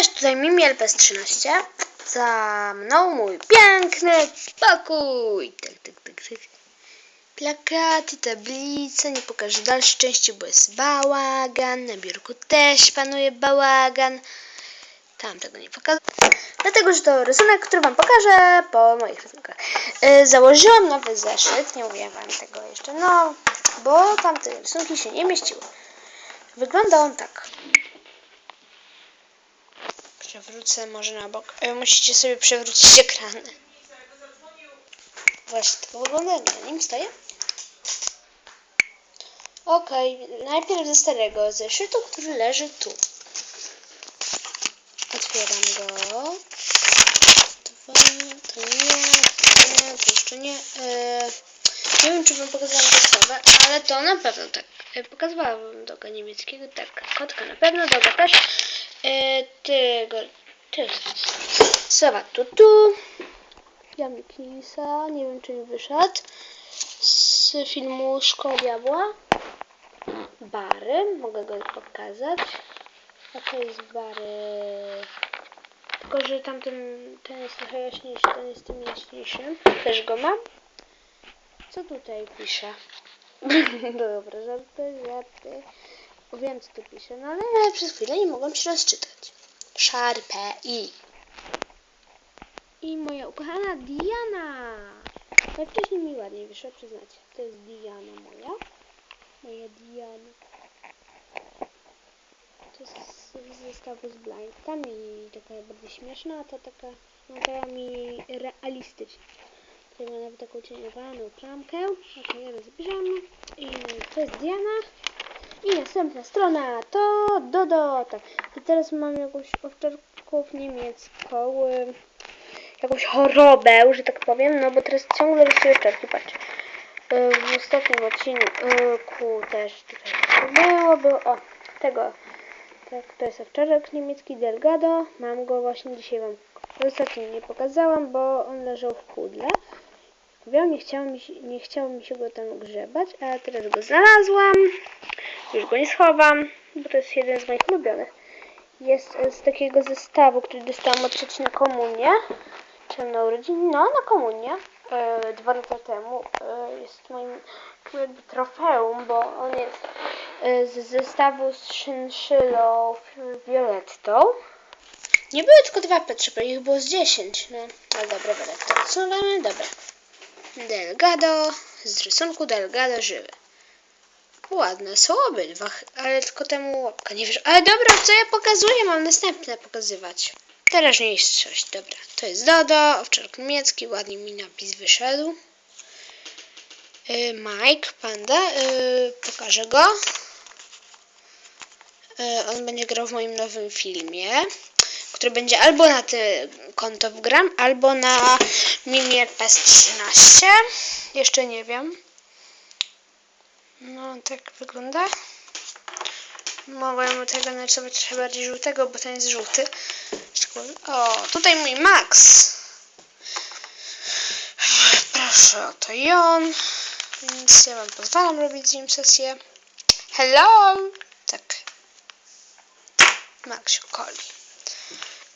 Cześć, tutaj Mimi LPS13. Za mną mój piękny pokój. Tak, tak, tak, tak. Plakaty, tablice, nie pokażę dalszej części, bo jest bałagan. Na biurku też panuje bałagan. Tam tego nie pokażę. Dlatego, że to rysunek, który wam pokażę po moich rysunkach. Yy, założyłam nowy zeszyt, nie mówiłam wam tego jeszcze, no, bo tamte rysunki się nie mieściły. Wygląda on tak. Przewrócę może na bok. E, musicie sobie przewrócić ekran. Właśnie to wygląda, jak nim stoję. Okej, najpierw ze starego zeszytu, który leży tu. Otwieram go. Dwa, to nie, to nie, to jeszcze nie. E, nie wiem, czy wam pokazałam podstawę, ale to na pewno tak. E, pokazywałam doga niemieckiego, tak. Kotka na pewno, doga też. E, tego, jest Sowa Tutu. Jamnik Nisa, nie wiem czy mi wyszedł. Z filmu Szkoła Diabła. Bary, mogę go pokazać. A to jest Bary. Tylko, że tamten, ten jest trochę jaśniejszy, ten jest tym jaśniejszym. Też go mam. Co tutaj pisze? Dobra, żarty, żarty. Wiem, co tu pisze, no ale przez chwilę nie mogłam się rozczytać. Szarpę i. I moja ukochana Diana. Ale wcześniej mi ładnie wyszło, przyznacie. To jest Diana moja. Moja Diana. To jest z zestawu z Blind. Mi taka bardziej śmieszna, a ta taka, no taka mi realistyczna. Tutaj ma nawet taką cieniowaną klamkę. Okej, okay, rozbierzemy. I to jest Diana. I następna strona to Dodo. Tak. I teraz mam jakąś owczarków niemiecką. Jakąś chorobę, że tak powiem. No bo teraz ciągle rysuję owczarki, patrz. Y, W ostatnim odcinku też tutaj było, było. O, tego. Tak, to jest owczarek niemiecki Delgado. Mam go właśnie dzisiaj wam ostatnio nie pokazałam, bo on leżał w pudle. Nie chciało, mi się, nie chciało mi się go tam grzebać, a teraz go znalazłam. Już go nie schowam, bo to jest jeden z moich ulubionych. Jest z takiego zestawu, który dostałam od cioci na komunię. Czy na urodziny? No, na komunię. E, dwa lata temu. E, jest moim jakby trofeum, bo on jest e, z zestawu z szynszylą violettą. Nie były tylko dwa Petrze, ich było z 10. No, ale dobra, Violetta. Co mamy? Dobra. Delgado, z rysunku Delgado żywy. Ładne są obydwa, ale tylko temu łapka nie wiesz. Ale dobra, co ja pokazuję? Mam następne pokazywać. Teraźniejszość, dobra. To jest Dodo, owczarek niemiecki, ładnie mi napis wyszedł. Yy, Mike, panda, yy, pokażę go. Yy, on będzie grał w moim nowym filmie, który będzie albo na te konto wgram, albo na Mimi PS13. Jeszcze nie wiem. No, tak wygląda. Mogłem tego narysować trochę bardziej żółtego, bo ten jest żółty. O, tutaj mój Max. Proszę, oto i on. Więc ja wam pozwalam robić z nim sesję. Hello! Tak. Maxiu Coli.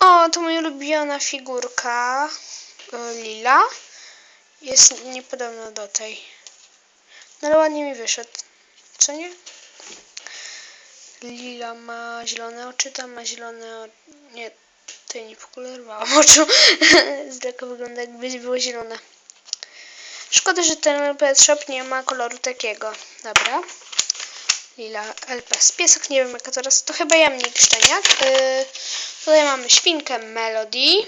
O, to moja ulubiona figurka. y, Lila. Jest niepodobna do tej. No ale ładnie mi wyszedł. Co nie? Lila ma zielone oczy, tam ma zielone oczy. Nie, to nie pokolorowałam oczu. Z daleka wygląda jakby było zielone. Szkoda, że ten Pet Shop nie ma koloru takiego. Dobra. Lila LPS. Piesek, nie wiem jaka teraz. To chyba jamnik szczeniak. Yy, tutaj mamy świnkę Melody.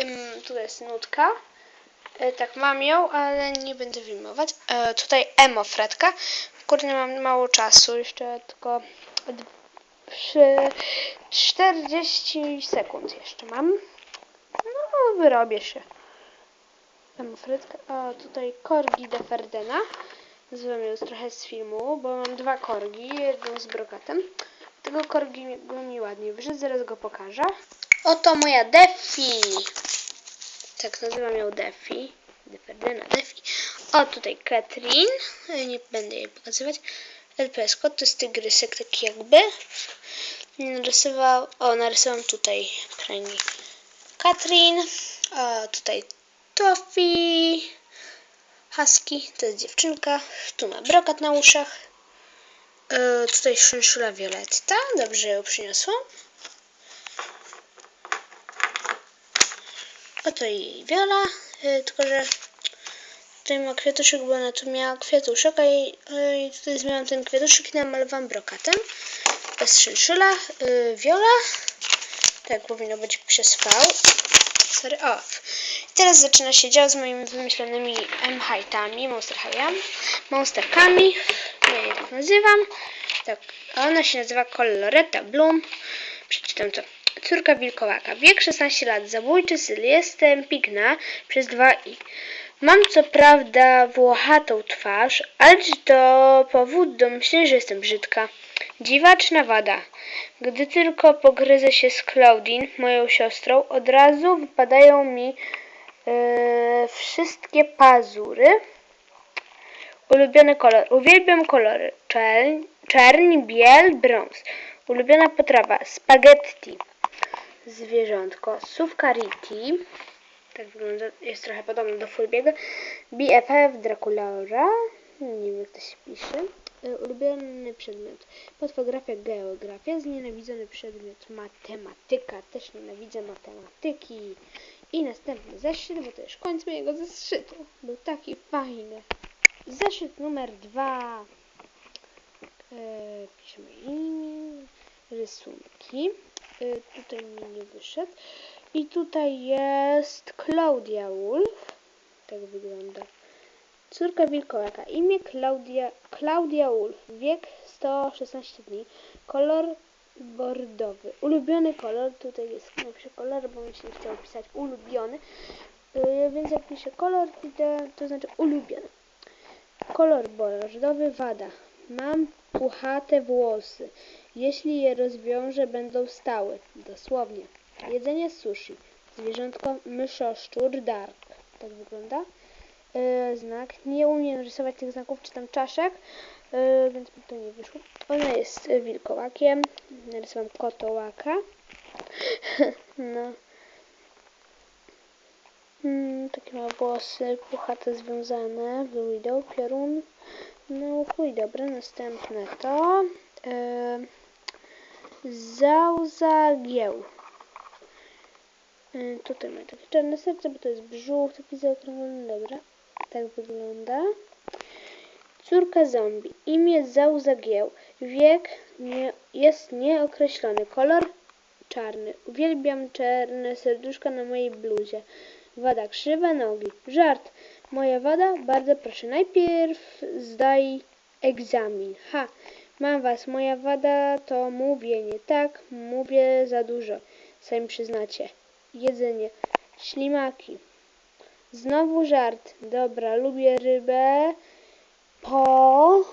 Ym, tu jest nutka. E, tak, mam ją, ale nie będę filmować. E, tutaj emo Fredka. Kurde, mam mało czasu, jeszcze tylko d- przy 40 sekund jeszcze mam. No, wyrobię się. Emo Fredka. O, tutaj Korgi de Ferdena. Nazywam ją trochę z filmu, bo mam dwa korgi, jedną z brokatem. Tego korgi mi- mi ładnie wyszedł, zaraz go pokażę. Oto moja Defi. Tak, nazywam ją Defi. Deferdena Defi. O, tutaj Katrin. Nie będę jej pokazywać. LPS kot to jest tygrysek taki jakby. narysował, o narysowałam tutaj kręgi Katrin, o tutaj Tofi, Husky, to jest dziewczynka, tu ma brokat na uszach, e, tutaj szynszula Violetta, dobrze ją przyniosłam. Oto jej Viola, e, tylko że tutaj ma kwiatuszek, bo ona tu miała kwiatuszek, a jej, e, i tutaj zmieniłam ten kwiatuszek i namalowałam brokatem. Bez szynszyla, y, Viola, tak powinno być przez V. Sorry, o. I teraz zaczyna się dział z moimi wymyślonymi M-hightami, monster highami, monsterkami, ja je tak nazywam. Tak, ona się nazywa Coloretta Bloom. Przeczytam to. Córka wilkołaka. Wiek 16 lat. Zabójczy styl. Jestem pigna przez 2 i. Mam co prawda włochatą twarz, ale czy to powód do myślenia, że jestem brzydka? Dziwaczna wada. Gdy tylko pogryzę się z Claudine, moją siostrą, od razu wypadają mi e, wszystkie pazury. Ulubiony kolor. Uwielbiam kolory. Czerń, czerń biel, brąz. Ulubiona potrawa. Spaghetti. Zwierzątko. Sufkariti. Tak wygląda. Jest trochę podobny do Furbiego. BFF Draculaura. Nie wiem jak to się pisze. E, Ulubiony przedmiot. Fotografia, geografia. Znienawidzony przedmiot. Matematyka. Też nienawidzę matematyki. I następny zeszyt, bo to już koniec mojego zeszytu. Był taki fajny. Zeszyt numer dwa. E, piszemy imię, rysunki. E, tutaj mi nie wyszedł. I tutaj jest Claudia Wolf. Tak wygląda. Córka wilkołaka. Imię Klaudia, Klaudia Wolf. Wiek 116 dni. Kolor bordowy. Ulubiony kolor. Tutaj jest napiszę kolor, bo mi się nie chciało pisać ulubiony. E, więc jak piszę kolor, to znaczy ulubiony. Kolor bordowy wada. Mam puchate włosy. Jeśli je rozwiążę, będą stałe. Dosłownie. Jedzenie sushi. Zwierzątko myszoszczur dark. Tak wygląda. E, znak. Nie umiem rysować tych znaków, czy tam czaszek, e, więc mi to nie wyszło. Ona jest wilkołakiem. Narysowałam kotołaka. no. Mm, takie ma włosy puchate związane. Blue Widow, piorun. No chuj, dobra, następne to. E, Załzagieł. E, tutaj ma takie czarne serce, bo to jest brzuch, taki zaokrąglony, dobra. Tak wygląda. Córka zombie. Imię Załzagieł. Wiek nie, jest nieokreślony. Kolor czarny. Uwielbiam czarne serduszka na mojej bluzie. Wada krzywe nogi. Żart. Moja wada? Bardzo proszę. Najpierw zdaj egzamin. Ha. Mam was. Moja wada to mówienie. Tak, mówię za dużo. Sami przyznacie. Jedzenie. Ślimaki. Znowu żart. Dobra, lubię rybę po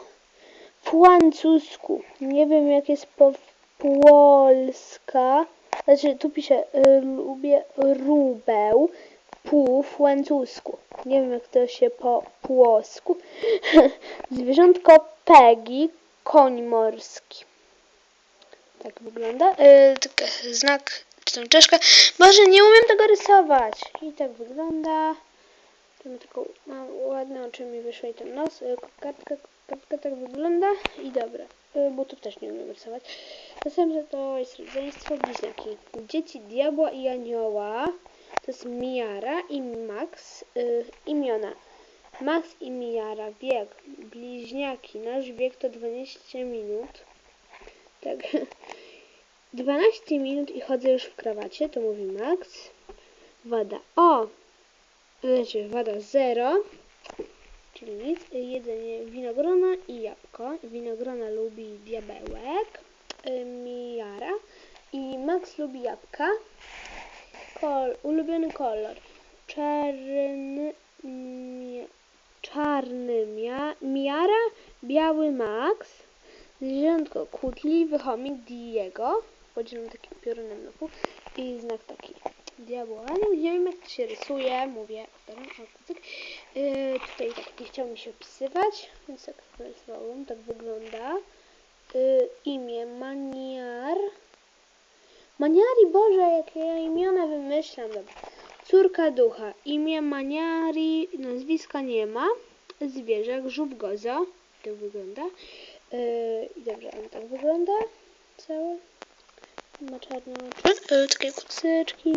francusku. Nie wiem jak jest po polska. Znaczy tu piszę y, lubię rubeł po francusku. Nie wiem jak to się po płosku. Zwierzątko Peggy, koń morski. Tak wygląda. Y, tak, znak, czy tam czaszka. Boże, nie umiem tego rysować. I tak wygląda. Tu taką mam ładne oczy mi wyszły i ten nos. Y, Kartka, kartka tak wygląda. I dobra. Y, Butów też nie umiem rysować. Następne to jest rodzeństwo bliźniaki. Dzieci diabła i anioła. To jest Miara i Max. Y, imiona. Max i Miara. Wiek. Bliźniaki. Nasz wiek to 12 minut. Tak. 12 minut i chodzę już w krawacie, to mówi Max. Wada. O! Znaczy wada 0. Czyli nic. Jedzenie winogrona i jabłko. Winogrona lubi diabełek. y, Miara. I Max lubi jabłka. Kol, ulubiony kolor. Czarny. Mi, czarny mia, Miara. Biały Max. Zwierzątko kłótliwy chomik Diego. Podzielam takim piorunem na pół. I znak taki diabła. Nie wiem jak to się rysuje. Mówię. Dobra, o, kucyk. Yy, tutaj nie chciał mi się opisywać. Więc tak narysowałam. Tak wygląda. Yy, imię Maniar. Maniari, Boże, jakie ja imiona wymyślam. Dobra. Córka ducha. Imię Maniari, nazwiska nie ma. Zwierzak, żub gozo. Tak wygląda. Yy, dobrze, on tak wygląda. Cały. Ma czarne oczy. Yy, takie kucyczki.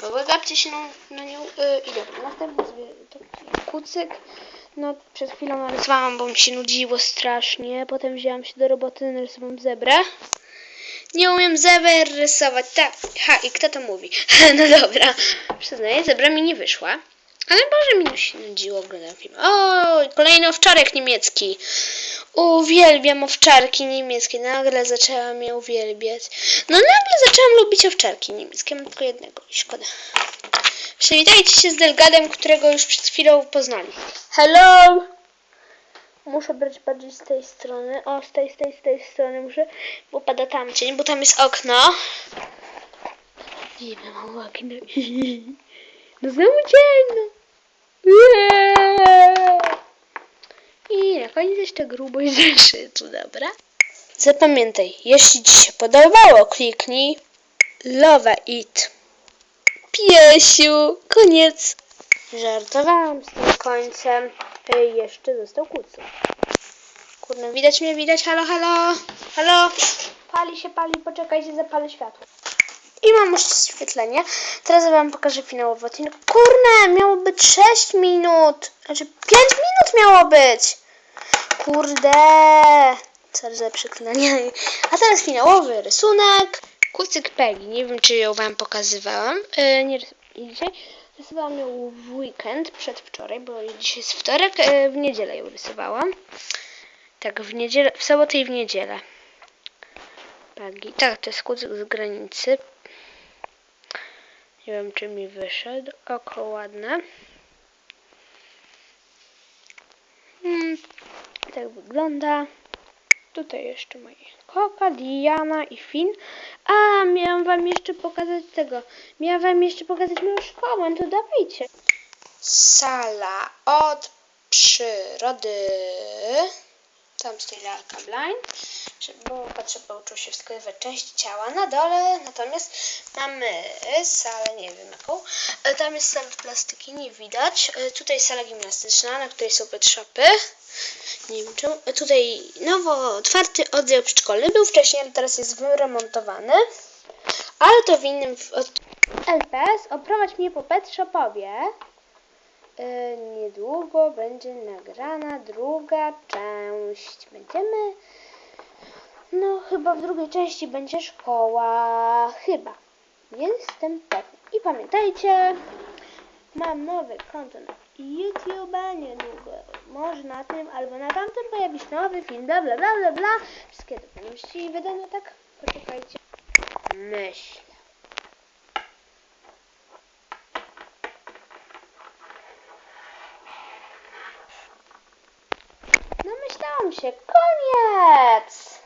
Pogapcie się na, na nią. Yy, I dobra, następny zwierzę. Kucyk. No, przed chwilą narysowałam, bo mi się nudziło strasznie. Potem wzięłam się do roboty, narysowałam zebrę. Nie umiem zeber rysować. Tak. Ha, i kto to mówi? no dobra. Przyznaję, zebra mi nie wyszła. Ale Boże, mi się nudziło oglądam film. O, kolejny owczarek niemiecki. Uwielbiam owczarki niemieckie. Nagle zaczęłam je uwielbiać. No nagle zaczęłam lubić owczarki niemieckie. Mam tylko jednego i szkoda. Przywitajcie się z Delgadem, którego już przed chwilą poznaliście. Hello! Muszę brać bardziej z tej strony. O, z tej, z tej, z tej strony muszę, bo pada tam cień, bo tam jest okno. Dziwne mam okno. No znowu ciemno. Eee. I na koniec jeszcze grubość zeszytu, dobra? Zapamiętaj, jeśli Ci się podobało, kliknij Love It. Piesiu, koniec. Żartowałam z tym końcem. Jeszcze został kucu. Kurde, widać mnie, widać, halo, halo, halo. Pali się, pali, poczekajcie, zapalę światło. I mam już oświetlenie. Teraz wam pokażę finałowy odcinek. Kurde, miało być 6 minut. Znaczy 5 minut miało być. Kurde. Co za przeklinanie. A teraz finałowy rysunek. Kucyk Peli. Nie wiem, czy ją wam pokazywałam. Yy, nie rys- dzisiaj. Rysowałam ją w weekend, przedwczoraj, bo dzisiaj jest wtorek. Yy, w niedzielę ją rysowałam. Tak, w niedzielę, w sobotę i w niedzielę. Tak, to jest kucyk z granicy. Nie wiem, czy mi wyszedł. Oko ładne. Hmm, tak wygląda. Tutaj jeszcze moje Koka, Diana i Finn. A, miałam wam jeszcze pokazać tego. Miałam wam jeszcze pokazać moją szkołę, to dawajcie. Sala od przyrody. Tam stoi lalka blind, żeby było potrzeba uczył się wskazywać części ciała na dole, natomiast mamy salę, nie wiem jaką, E, tam jest sala plastyki, nie widać, E, tutaj sala gimnastyczna, na której są pet shopy, nie wiem czemu, E, tutaj nowo otwarty oddział przedszkolny, był wcześniej, ale teraz jest wyremontowany, ale to w innym. LPS, oprowadź mnie po pet shopowie. E, niedługo będzie nagrana druga część. Będziemy. No, chyba w drugiej części będzie szkoła. Chyba. Jestem pewna. I pamiętajcie, mam nowe konto na YouTube. Niedługo. Może na tym albo na tamtym pojawi się nowy film. Bla bla bla bla bla. Wszystkie te wiadomości wydane tak. Poczekajcie. Myślę. No myślałam się, koniec!